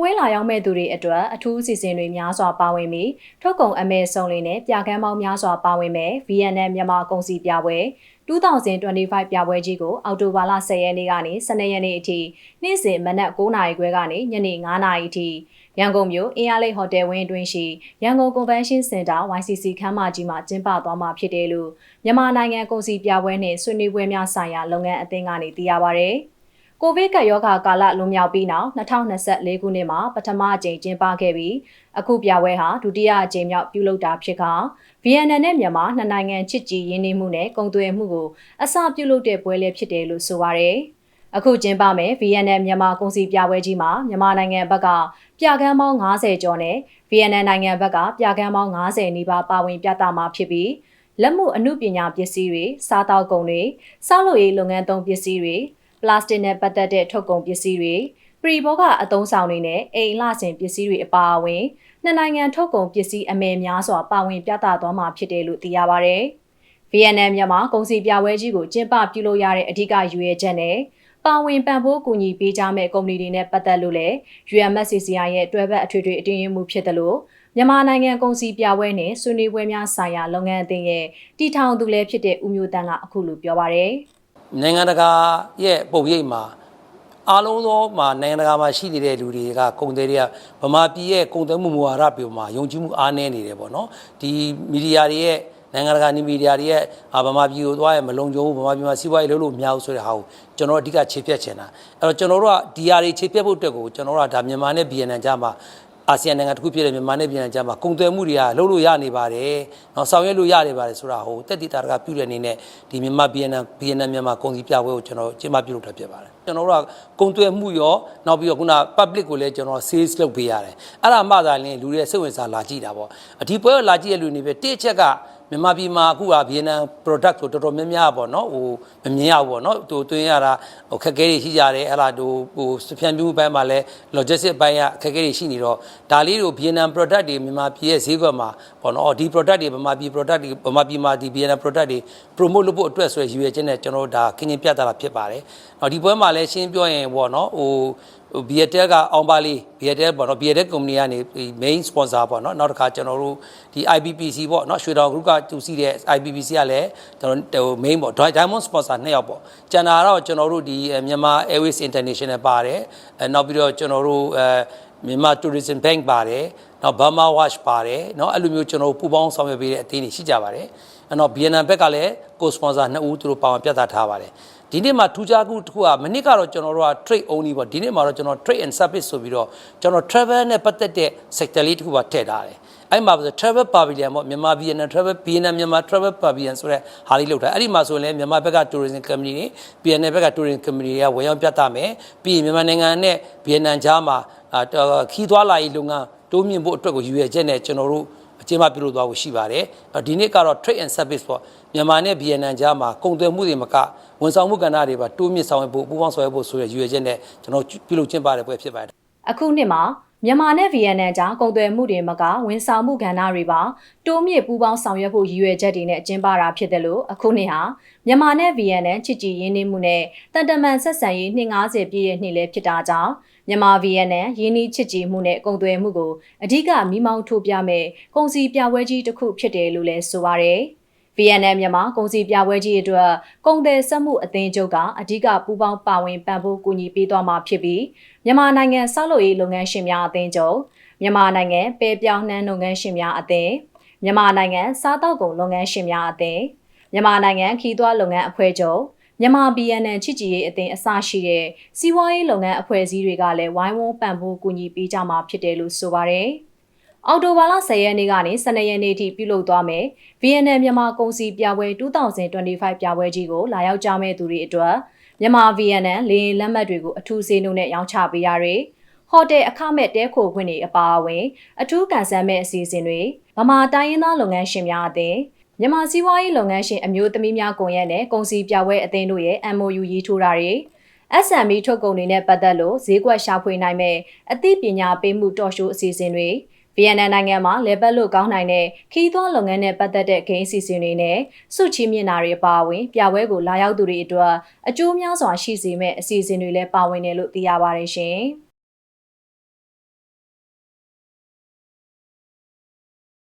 ဝဲလာရောက်မဲ့သူတွေအတွက်အထူးအစီအစဉ်တွေများစွာပါဝင်ပြီးထုတ်ကုန်အမဲဆုံးလေးနဲ့ပြကန်းပေါင်းများစွာပါဝင်မဲ့ VNN မြန်မာကုန်စည်ပြပွဲ2025ပြပွဲကြီးကိုအောက်တိုဘာလ10ရက်နေ့ကနေ12ရက်နေ့အထိနေ့စဉ်မနက်9:00နာရီခွဲကနေညနေ9:00နာရီအထိရန်ကုန်မြို့အင်းအားလိတ်ဟိုတယ်ဝင်းအတွင်းရှိရန်ကုန်ကွန်ဗင်းရှင်းစင်တာ YCC ခန်းမကြီးမှာကျင်းပသွားမှာဖြစ်တယ်လို့မြန်မာနိုင်ငံကုန်စည်ပြပွဲနှင့်ဆွေးနွေးပွဲများဆိုင်ရာလုပ်ငန်းအသင်းကနေသိရပါဗျ။ ကိုဗစ်ကပ်ရောဂါကာလလွန်မြောက်ပြီးနောက်2024ခုနှစ်မှာပထမအကြိမ်ကျင်းပခဲ့ပြီးအခုပြပွဲဟာဒုတိယအကြိမ်မြောက်ပြုလုပ်တာဖြစ်က VNN နဲ့မြန်မာနှစ်နိုင်ငံချစ်ကြည်ရင်းနှီးမှုနဲ့ကုန်သွယ်မှုကိုအစပြုလုပ်တဲ့ပွဲလည်းဖြစ်တယ်လို့ဆိုပါရယ်အခုကျင်းပမယ် VNN မြန်မာကုန်စည်ပြပွဲကြီးမှာမြန်မာနိုင်ငံဘက်ကပြကန်းပေါင်း90ကျော်နဲ့ VNN နိုင်ငံဘက်ကပြကန်းပေါင်း90နီးပါးပါဝင်ပြသမှာဖြစ်ပြီးလက်မှုအမှုပညာပစ္စည်းတွေစားတောက်ကုန်တွေစောက်လုပ်ရေးလုပ်ငန်းသုံးပစ္စည်းတွေ ပလတ်စတစ်နဲ့ပတ်သက်တဲ့ထုတ်ကုန်ပစ္စည်းတွေပရီဘောကအသုံးဆောင်တွေနဲ့အိမ်လဆင်ပစ္စည်းတွေအပါအဝင်နှစ်နိုင်ငံထုတ်ကုန်ပစ္စည်းအမယ်များစွာပါဝင်ပြသသွားမှာဖြစ်တယ်လို့သိရပါဗျ။ VNN မြန်မာကုန်စည်ပြပွဲကြီးကိုကျင်းပပြုလုပ်ရတဲ့အဓိကရည်ရွယ်ချက်နဲ့ပါဝင်ပံ့ပိုးကူညီပေးကြမဲ့ကုမ္ပဏီတွေနဲ့ပတ်သက်လို့လည်း UMSCCI ရဲ့တွဲဘက်အထွေထွေအတင်းရင်းမှုဖြစ်တယ်လို့မြန်မာနိုင်ငံကုန်စည်ပြပွဲနဲ့ဆွေးနွေးပွဲများဆိုင်ရာလုပ်ငန်းအသင်းရဲ့တည်ထောင်သူလည်းဖြစ်တဲ့ဦးမျိုးတန်းကအခုလိုပြောပါရယ်။ နိုင်ငံတကာရဲ့ပုံရိပ်မှာအားလုံးသောမှာနိုင်ငံတကာမှာရှိနေတဲ့လူတွေကကုန်သည်တွေကဗမာပြည်ရဲ့ကုန်သည်မှုမူဝါဒပြောမှာယုံကြည်မှုအားနည်းနေတယ်ပေါ့နော်ဒီမီဒီယာတွေရဲ့နိုင်ငံတကာမီဒီယာတွေရဲ့ဗမာပြည်ကိုသွားရမလုံခြုံဘူးဗမာပြည်မှာစီးပွားရေးလုပ်လို့မရဘူးဆိုတဲ့ဟာကိုကျွန်တော်တို့အဓိကခြေပြတ်ချင်တာအဲ့တော့ကျွန်တော်တို့ကဒီဟာတွေခြေပြတ်ဖို့အတွက်ကိုကျွန်တော်တို့ကဒါမြန်မာနဲ့ဗီယက်နမ်ကြားမှာ အာဆီယံနိုင်ငံတစ်ခုဖြစ်တဲ့မြန်မာနဲ့ပြည်နယ်ကြားမှာကုန်သွယ်မှုတွေကလှုပ်လို့ရနေပါတယ်။နော်ဆောင်ရွက်လို့ရနေပါတယ်ဆိုတာဟိုတက်တီတာတကပြုတဲ့အနေနဲ့ဒီမြန်မာပြည်နယ်ပြည်နယ်မြန်မာကုန်စည်ပြပွဲကိုကျွန်တော်ကျင်းပပြုလုပ်တာဖြစ်ပါတယ်။ကျွန်တော်တို့ကကုန်သွယ်မှုရောနောက်ပြီးတော့ခုန public ကိုလည်းကျွန်တော် sales လုပ်ပေးရတယ်။အဲ့ဒါမှသာလင်းလူတွေစိတ်ဝင်စားလာကြည့်တာပေါ့။အဒီပွဲကိုလာကြည့်ရလူနေပဲတစ်ချက်က မြန်မာပြည်မှာအခုကဗီယက်နမ် product ကိုတော်တော်များများပေါ့နော်ဟိုမမြင်ရဘူးပေါ့နော်ဟိုတွင်းရတာဟိုခက်ခဲတွေရှိကြတယ်အဲ့ဒါဟိုဟိုစပြန်ပြူဘက်မှာလည်း logistic ဘိုင်းကခက်ခဲတွေရှိနေတော့ဒါလေးတို့ဗီယက်နမ် product တွေမြန်မာပြည်ရဲ့ဈေးကွက်မှာပေါ့နော်ဒီ product တွေဗမာပြည် product တွေဗမာပြည်မှာဒီဗီယက်နမ် product တွေ promote လုပ်ဖို့အတွက်ဆိုရည်ရွယ်ချက်နဲ့ကျွန်တော်တို့ဒါခင်းချင်းပြသတာဖြစ်ပါတယ်။အော်ဒီပွဲမှာလည်းရှင်းပြောရင်ပေါ့နော်ဟိုဘီယက်တက်ကအောင်ပါလေးဘီယက်တက်ပေါ့နော်ဘီယက်တက်ကုမ္ပဏီကနေ main sponsor ပေါ့နော်နောက်တစ်ခါကျွန်တော်တို့ဒီ IPPC ပေါ့နော်ရွှေတော် group ကသူစီတဲ့ IPPC ကလည်းကျွန်တော်ဟို main ပေါ့ diamond sponsor နှစ်ယောက်ပေါ့ကျန်တာတော့ကျွန်တော်တို့ဒီမြန်မာ Airways International ပါတယ်နောက်ပြီးတော့ကျွန်တော်တို့အဲမြန်မာ tourism bank ပါတယ်နောက် Burma Watch ပါတယ်နော်အဲ့လိုမျိုးကျွန်တော်တို့ပူးပေါင်းဆောင်ရွက်ပေးတဲ့အသင်းတွေရှိကြပါတယ်အဲ့တော့ BNN ဘက်ကလည်းကို sponsor နှစ်ဦးသူတို့ပါဝင်ပြသထားပါတယ် ဒီနေ့မှာထူးခြားမှုတစ်ခုကမနစ်ကတော့ကျွန်တော်တို့က trade only ပေါ့ဒီနေ့မှာတော့ကျွန်တော် trade and service ဆိုပြီးတော့ကျွန်တော် travel နဲ့ပတ်သက်တဲ့ sector လေးတစ်ခုပါထည့်ထားတယ်အဲ့မှာဆို travel pavilion ပေါ့မြန်မာပြည်နဲ့ travel ပြည်နဲ့မြန်မာ travel pavilion ဆိုတဲ့ဟာလေးလုပ်ထားအဲ့ဒီမှာဆိုရင်လည်းမြန်မာဘက်က tourism company တွေပြည်နယ်ဘက်က tourism company တွေကဝယ်ရောက်ပြသမယ်ပြီးရင်မြန်မာနိုင်ငံနဲ့ဗီယက်နမ်ကြားမှာခီးသွားလာရေးလုပ်ငန်းတိုးမြင့်ဖို့အတွက်ကိုရည်ရွယ်ချက်နဲ့ကျွန်တော်တို့ အကျဉ်းမပြုလုပ်သွားဖို့ရှိပါတယ်ဒီနေ့ကတော့ trade and service ပေါ့မြန်မာနဲ့ဗီယက်နမ်ကြားမှာကုန်သွယ်မှုတွေမကဝန်ဆောင်မှုကဏ္ဍတွေပါတိုးမြင့်ဆောင်ရွက်ဖို့ပူးပေါင်းဆောင်ရွက်ဖို့ဆိုတဲ့ရည်ရွယ်ချက်နဲ့ကျွန်တော်ပြုလုပ်ကျင်းပတဲ့ပွဲဖြစ်ပါတယ်အခုနှစ်မှာမြန်မာနဲ့ဗီယက်နမ်ကြားကုန်သွယ်မှုတွေမကဝန်ဆောင်မှုကဏ္ဍတွေပါတိုးမြင့်ပူးပေါင်းဆောင်ရွက်ဖို့ရည်ရွယ်ချက်တွေနဲ့ကျင်းပတာဖြစ်တယ်လို့အခုနှစ်ဟာမြန်မာနဲ့ဗီယက်နမ်ချစ်ကြည်ရင်းနှီးမှုနဲ့တန်တမန်ဆက်ဆံရေး250ပြည့်ရဲ့နှစ်လည်းဖြစ်တာကြောင့် မြန်မာဗီယက်နမ်ရင်းနှီးချစ်ကြည်မှုနဲ့ကုန်သွယ်မှုကိုအဓိကမိမောင်းထိုးပြမဲ့ကုန်စည်ပြပွဲကြီးတစ်ခုဖြစ်တယ်လို့လည်းဆိုပါရယ် VNN မြန်မာကုန်စည်ပြပွဲကြီးအတွက်ကုန်သည်စက်မှုအသင်းချုပ်ကအဓိကပူးပေါင်းပါဝင်ပံ့ပိုးကူညီပေးသွားမှာဖြစ်ပြီးမြန်မာနိုင်ငံဆောက်လုပ်ရေးလုပ်ငန်းရှင်များအသင်းချုပ်မြန်မာနိုင်ငံပဲပြောင်းနှမ်းလုပ်ငန်းရှင်များအသင်းမြန်မာနိုင်ငံစားတောက်ကုန်လုပ်ငန်းရှင်များအသင်းမြန်မာနိုင်ငံခီးသွွားလုပ်ငန်းအဖွဲ့ချုပ် မြန်မာ BNN ချစ်ကြည်ရေးအသင်းအစရှိတဲ့စီးပွားရေးလုပ်ငန်းအဖွဲ့အစည်းတွေကလည်းဝိုင်းဝန်းပံ့ပိုးကူညီပေးကြမှာဖြစ်တယ်လို့ဆိုပါတယ်။အော်တိုဘာလ10ရက်နေ့ကနေ12ရက်နေ့ထိပြုလုပ်သွားမယ်။ VNN မြန်မာကုန်စည်ပြပွဲ2025ပြပွဲကြီးကိုလာရောက်ကြမဲ့သူတွေအတွက်မြန်မာ VNN လေယာဉ်လက်မှတ်တွေကိုအထူးဈေးနှုန်းနဲ့ရောင်းချပေးရတဲ့ဟိုတယ်အခမဲ့တဲခိုခွင့်တွေအပါအဝင် အထူးကန်ဆယ်မဲ့အစီအစဉ်တွေဗမာတိုင်းရင်းသားလုပ်ငန်းရှင်များအသင်း မြန်မာစီးပွားရေးလုပ်ငန်းရှင်အမျိုးသမီးများကွန်ရက်နဲ့ကုန်စည်ပြပွဲအသင်းတို့ရဲ့ MOU ရေးထိုးတာတွေ SME ထုတ်ကုန်တွေနဲ့ပတ်သက်လို့ဈေးကွက်ရှာဖွေနိုင်မဲ့အသိပညာပေးမှုတော်ရှိုးအစီအစဉ်တွေဗီယက်နမ်နိုင်ငံမှာလေပတ်လို့ကောင်းနိုင်တဲ့ခီးသွွားလုပ်ငန်းနဲ့ပတ်သက်တဲ့ဂိမ်းစီစဉ်တွေနဲ့စုချီးမြင့်တာတွေပါဝင်ပြပွဲကိုလာရောက်သူတွေအတွက်အကျိုးများစွာရှိစေမဲ့အစီအစဉ်တွေလည်းပါဝင်တယ်လို့သိရပါတယ်ရှင်။